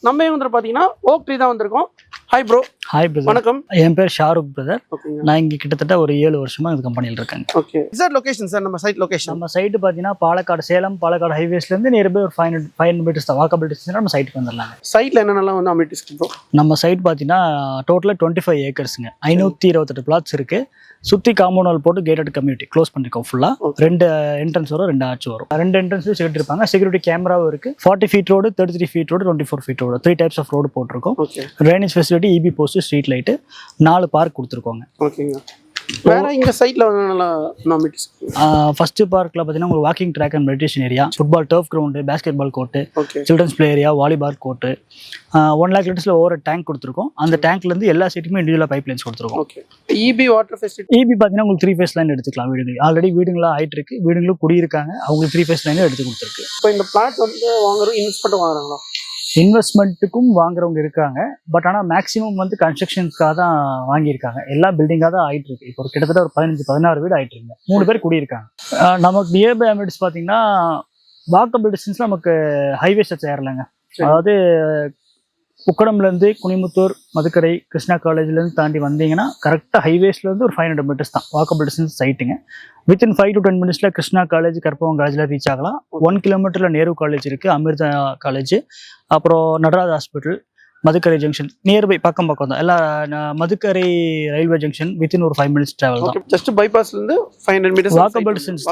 நம்ம வந்துட்டு பாத்தீங்கன்னா ஓக் ட்ரீ தான் வந்திருக்கோம். ஹாய் ப்ரோ ஹாய் பிரதர் வணக்கம். என் பேர் ஷாருக் பிரதர் நான் இங்கே கிட்டத்தட்ட ஒரு ஏழு வருஷமா இந்த கம்பெனியில் இருக்கேங்க. ஓகே. சார் லொகேஷன் சார் நம்ம சைட் லொகேஷன் நம்ம சைட்டு பார்த்தீங்கன்னா பாலக்காடு சேலம் பாலக்காடு ஹைவேஸ்லேருந்து நியர்பை ஒரு five hundred five hundred metres தான். வாக்கபிள் டிஸ்டன்ஸ் நம்ம சைட்டுக்கு வந்துடலாங்க சைட்ல என்னென்னலாம் வந்து அமிட்டிஸ் நம்ம சைட் பார்த்தீங்கன்னா டோட்டலாக டுவெண்ட்டி ஃபைவ் ஏக்கர்ஸுங்க ஐநூற்றி இருபத்தெட்டு பிளாட்ஸ் இருக்குது சுற்றி காம்பவுண்ட் போட்டு கேட்டட் கம்யூனிட்டி க்ளோஸ் பண்ணிருக்கோம் ஃபுல்லாக. ரெண்டு என்ட்ரன்ஸ் வரும் ரெண்டு ஆர்ச் வரும். ரெண்டு என்ட்ரன்ஸ்லையும் செக்யூரிட்டி இருப்பாங்க. செக்யூரிட்டி கேமராவும் இருக்குது forty feet road thirty three feet road twenty four feet road three types of road போட்டிருக்கோம் drainage facility EB post street light நாலு பார்க் கொடுத்துருக்கோங்க. ஓகேங்க. வேற இங்க சைட்ல ஃபர்ஸ்ட் பார்க்கில் பார்த்தீங்கன்னா உங்களுக்கு walking track and meditation area football turf ground basketball court children's play area volleyball court one lakh லிட்டர்ஸில் ஒவ்வொரு டேங்க் கொடுத்துருக்கோம். அந்த டேங்க்லேருந்து எல்லா சைட்டுமே இண்டிவிஜுவலாக பைப் லைன்ஸ் கொடுத்துருக்கோம் இபி வாட்டர் ஃபெசிலிட்டி இபி பார்த்தீங்கன்னா உங்களுக்கு த்ரீ ஃபேஸ் லைன் எடுத்துக்கலாம் வீடுங்க. ஆல்ரெடி வீடுங்களாம் ஆயிட்டு இருக்கு வீடுங்களும் குடியிருக்காங்க. அவங்களுக்கு த்ரீ ஃபேஸ் லைனும் எடுத்து கொடுத்துருக்கு. இப்போ இந்த பிளாட் வந்து வாங்குறோம் இன்வெஸ்ட் பண்ணி வாங்குறாங்களா? இன்வெஸ்ட்மெண்ட்டுக்கும் வாங்குறவங்க இருக்காங்க. பட் ஆனால் மேக்ஸிமம் வந்து கன்ஸ்ட்ரக்ஷனுக்காக தான் வாங்கியிருக்காங்க. எல்லா பில்டிங்காக தான் ஆயிட்டு இருக்கு இப்போ ஒரு கிட்டத்தட்ட ஒரு பதினஞ்சு பதினாறு வீடு ஆயிட்டு இருக்குங்க மூணு பேர் குடியிருக்காங்க. நமக்கு நியர்பை அமிட்ஸ் பார்த்தீங்கன்னா வாக்கபிள் டிஸ்டன்ஸ் நமக்கு ஹைவே டச் ஏறலைங்க. அதாவது உக்கடம்லேருந்து குனிமுத்தூர் மதுக்கரை கிருஷ்ணா காலேஜ்லேருந்து தாண்டி வந்தீங்கன்னா கரெக்டாக ஹைவேஸ்லேருந்து ஒரு ஃபைவ் ஹண்ட்ரட் மீட்டர்ஸ் தான். வாக்கபிள் டிஸ்டன்ஸ் சைட்டுங்க வித்தின் ஃபைவ் டு டென் மினிட்ஸில் கிருஷ்ணா காலேஜ் கற்பகம் காலேஜில் ரீச் ஆகலாம். ஒன் கிலோமீட்டரில் நேரு காலேஜ் இருக்குது அமிர்தா காலேஜ் அப்புறம் Natraj hospital Madukkarai junction nearby பக்கம் பக்கம் தான். எல்லா மதுக்கரை ரயில்வே ஜங்ஷன் வித்தின் ஒரு ஃபைவ் மினிட்ஸ் டிராவல் தான். ஜஸ்ட் பைபாஸ்ல இருந்து ஃபைவ் ஹண்ட்ரட் மீட்டர்ஸ் distance தான். வாக்கபிள் டிஸ்டன்ஸ்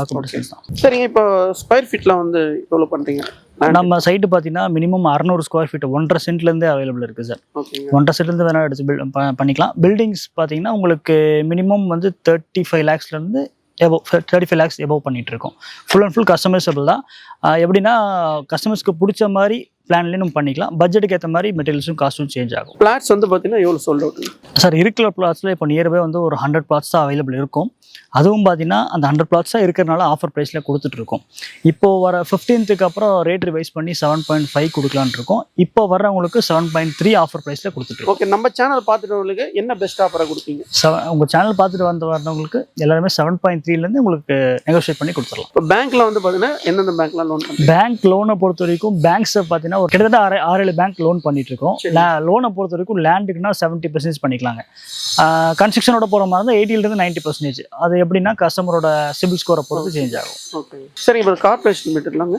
வாக்கபிள் டிஸ்டன்ஸ் தான். சரிங்க இப்போ ஸ்கொயர் ஃபீட்ல வந்து எவ்வளவு பண்றீங்க? நம்ம சைட்டு பார்த்தீங்கன்னா மினிமம் அறநூறு ஸ்கொயர் ஃபீட் ஒன்றரை சென்ட்லேருந்தே அவைலபிள் இருக்குது சார் ஒன்றரை சென்ட்லேருந்து வேணால் எடுத்து build ப- பண்ணிக்கலாம். பில்டிங்ஸ் பார்த்தீங்கன்னா உங்களுக்கு மினிமம் வந்து thirty five லேக்ஸ்லேருந்து above thirty five lakhs above பண்ணிட்டு இருக்கோம். ஃபுல் அண்ட் ஃபுல் கஸ்டமைசபிள் தான். எப்படின்னா கஸ்டமர்ஸ்க்கு பிடிச்ச மாதிரி பிளான்லேயும் நம்ம பண்ணிக்கலாம். பட்ஜெட்டுக்கு ஏற்ற மாதிரி மெட்டீரியல்ஸும் காஸ்ட்டும் சேஞ்ச் ஆகும். பிளாட்ஸ் வந்து பாத்தீங்கன்னா எவ்வளவு சோல்ட் அவுட் சார் இருக்கிற பிளாட்ஸில் இப்போ நியர்பை வந்து ஒரு ஹண்ட்ரட் பிளாட்ஸ் தான் அவைலபிள் இருக்கும். அதுவும் பார்த்தீங்கன்னா அந்த ஹண்ட்ரட் பிளாட்ஸாக இருக்கிறனால ஆஃபர் ப்ரைஸில் கொடுத்துட்ருக்கோம் இப்போ வர ஃபிஃப்டீன்த்துக்கு அப்புறம் ரேட் ரிவைஸ் பண்ணி செவன் பாயிண்ட் ஃபைவ் கொடுக்கலான்னு இருக்கோம். இப்போ வர்றவங்களுக்கு செவன் பாயிண்ட் த்ரீ ஆஃபர் ப்ரைஸில் கொடுத்துட்ருக்கோம் ஓகே நம்ம சேனல் பார்த்துட்டவங்களுக்கு என்ன பெஸ்ட் ஆஃபரை கொடுப்பீங்க? செவன் உங்கள் சேனல் பார்த்துட்டு வந்த வரவங்களுக்கு எல்லாருமே செவன் பாயிண்ட் த்ரீலேருந்து உங்களுக்கு நெகோஷியேட் பண்ணி கொடுத்துடலாம். இப்போ பேங்க்ல வந்து பாத்தீங்கன்னா எந்தெந்த பேங்க்லாம் லோன் பேங்க் லோனை பொறுத்த வரைக்கும் பேங்க்ஸை பார்த்தீங்கன்னா ஒரு கிட்டத்தட்ட ஆறு ஆறு ஏழு பேங்க் லோன் பண்ணிட்டு இருக்கோம் சரி. லோனை பொறுத்த வரைக்கும் லேண்டுக்குன்னா செவன்ட்டி பர்சன்டேஜ் பண்ணிக்கலாங்க கன்ஸ்ட்ரக்ஷனோட போகிற மாதிரி இருந்தால் எயிட்டிலேருந்து நைன்ட்டி பர்சன்டேஜ் அது எப்படின்னா கஸ்டமரோட சிபில் ஸ்கோரை பொறுத்து சேஞ்ச் ஆகும். ஓகே சரிங்க இப்போ கார்பரேஷன் லிமிட்டட்லாங்க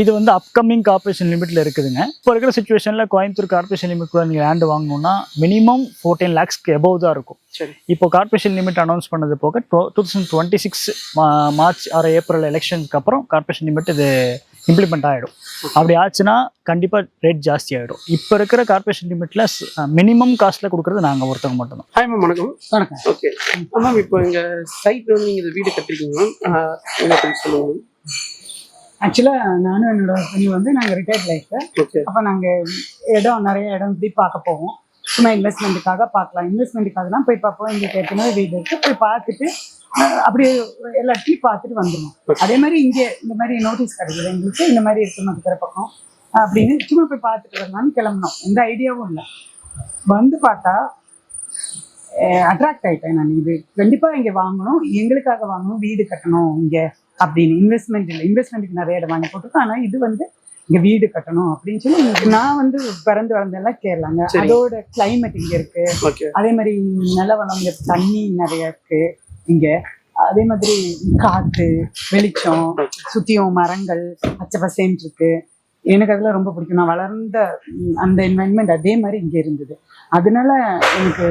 இது வந்து அப்கமிங் கார்பரேஷன் லிமிட்ல இருக்குதுங்க. இப்போ இருக்கிற சுச்சுவேஷனில் கோயம்புத்தூர் கார்பரேஷன் லிமிட்குள்ள நீங்கள் லேண்ட் வாங்கணும்னா மினிமம் ஃபோர்டீன் லேக்ஸ்க்கு எபோவ் தான் இருக்கும். சரி. இப்போ கார்பரேஷன் லிமிட் அனௌன்ஸ் பண்ணது போக two thousand twenty six March ஆறு ஏப்ரல் எலெக்ஷனுக்கு அப்புறம் கார்பரேஷன் லிமிட் இது இம்ப்ளிமெண்ட் ஆகிடும் அப்படி ஆச்சுன்னா கண்டிப்பாக ரேட் ஜாஸ்தி ஆகிடும் இப்போ இருக்கிற கார்பரேஷன் லிமிட்டில் மினிமம் காஸ்ட்டில் கொடுக்குறது நாங்கள் ஒருத்தவங்க மட்டும்தான். ஹாய் மேம் வணக்கம். வணக்கம். ஓகே மேம் இப்போ எங்க சைட் வந்து நீங்க இந்த வீடு கட்டிருக்கீங்க மேம் என்ன பத்தி சொல்லுங்க? மேம் ஆக்சுவலாக நானும் என்னோட ஹஸ்பண்ட் வந்து நாங்கள் ரிட்டையர்ட் லைஃப் ஓகே அப்போ நாங்கள் இடம் நிறைய இடம் இப்படி பார்க்க போவோம். சும்மா இன்வெஸ்ட்மெண்ட்டுக்காக பார்க்கலாம். இன்வெஸ்ட்மெண்ட்டுக்காகலாம் போய் பார்ப்போம். எங்களுக்கு ஏற்கனவே வீடு இருக்கு. போய் பார்த்துட்டு அஹ், அப்படியே எல்லாத்தையும் பார்த்துட்டு வந்துடுவோம் அதே மாதிரி இங்கே இந்த மாதிரி நோட்டீஸ் கிடைக்குது எங்களுக்கு இந்த மாதிரி இருக்கு மதுக்கிற பக்கம். அப்படின்னு சும்மா போய் பார்த்துட்டு வரலாம்னு கிளம்புனோம். எந்த ஐடியாவும் இல்லை. வந்து பார்த்தா அட்ராக்ட் ஆயிட்டேன் நான். இது கண்டிப்பாக இங்கே வாங்கணும். எங்களுக்காக வாங்கணும். வீடு கட்டணும் இங்கே அப்படின்னு. இன்வெஸ்ட்மெண்ட் இல்லை. இன்வெஸ்ட்மெண்ட்டுக்கு நிறைய இடம் வாங்கி போட்டிருக்கோம். ஆனால் இது வந்து இங்க வீடு கட்டணும் அப்படின்னு சொல்லி நான் வந்து பிறந்து வளர்ந்தெல்லாம் கேரளாங்க. அதோட climate இங்க இருக்கு. அதே மாதிரி நிலவளம் இங்க தண்ணி நிறைய இருக்கு. இங்க. அதே மாதிரி காத்து வெளிச்சம் சுத்தியும் மரங்கள் பச்சை பசேன்னு இருக்கு. எனக்கு அதெல்லாம் ரொம்ப பிடிக்கும். நான் வளர்ந்த அந்த என்வாயன்மெண்ட் அதே மாதிரி இங்க இருந்தது. அதனால எனக்கு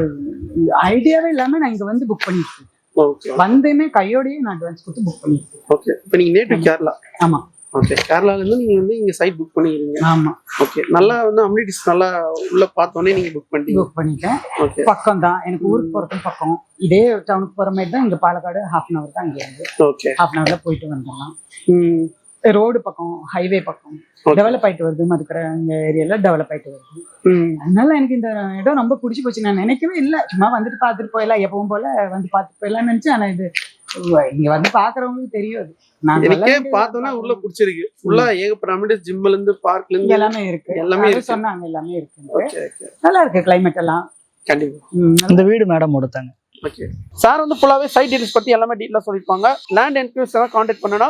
ஐடியாவே இல்லாம நான் இங்க வந்து புக் பண்ணிட்டு ஓகே வந்தேமே கையோடயே நான் அட்வான்ஸ் கொடுத்து புக் பண்ணிட்டு ஓகே இப்போ நீங்க நேட்டிவ் கேரளா? ஆமா. ஓகே கேரளால இருந்து நீங்க வந்து இங்க சைட் புக் பண்ணிக்கிறீங்க. ஆமா. ஓகே நல்லா வந்து அம்யூனிட்டிஸ் நல்லா உள்ள பார்த்தோன்னே நீங்க புக் பண்ணிட்டீங்க. புக் பண்ணிட்டேன். ஓகே பக்கம் தான் எனக்கு ஊருக்கு போறதும் பக்கம். இதே டவுனுக்கு போற மாதிரி தான் இங்க பாலக்காடு ஹாஃப் அன் அவர் தான் இங்க இருந்து. ஓகே ஹாஃப் அன் அவர்ல போயிட்டு வந்துடலாம். ம். ரோடு பக்கம் ஹைவே பக்கம். டெவலப் ஆயிட்டு வருது மதுக்கிற இந்த ஏரியால டெவலப் ஆயிட்டு வருது. ம். அதனால எனக்கு இந்த இடம் ரொம்ப பிடிச்சி போச்சு. நான் நினைக்கவே இல்லை. சும்மா வந்துட்டு பார்த்துட்டு போயிடலாம். எப்பவும் போல வந்து பார்த்துட்டு போயிடலாம்னு நினைச்சேன். ஆனா இது இங்க வந்து பாக்குறவங்களுக்கு தெரியும் அது நான் எனக்கே பார்த்தோன்னா உள்ள பிடிச்சிருக்கு. ஃபுல்லா ஏகப்பட்ட ஜிம்ல இருந்து பார்க்ல இருந்து எல்லாமே இருக்கு. எல்லாமே. சொன்னாங்க எல்லாமே இருக்கு ஓகே ஓகே நல்லா இருக்கு கிளைமேட் எல்லாம். கண்டிப்பா. இந்த வீடு மேடம் கொடுத்தாங்க ஓகே சார் வந்து ஃபுல்லாவே சைட் டீடைல்ஸ் பத்தி எல்லாமே டீட்டெயிலாக சொல்லியிருப்பாங்க. லேண்ட் என்கொயரிஸ் எல்லாம் காண்டாக்ட் பண்ணனா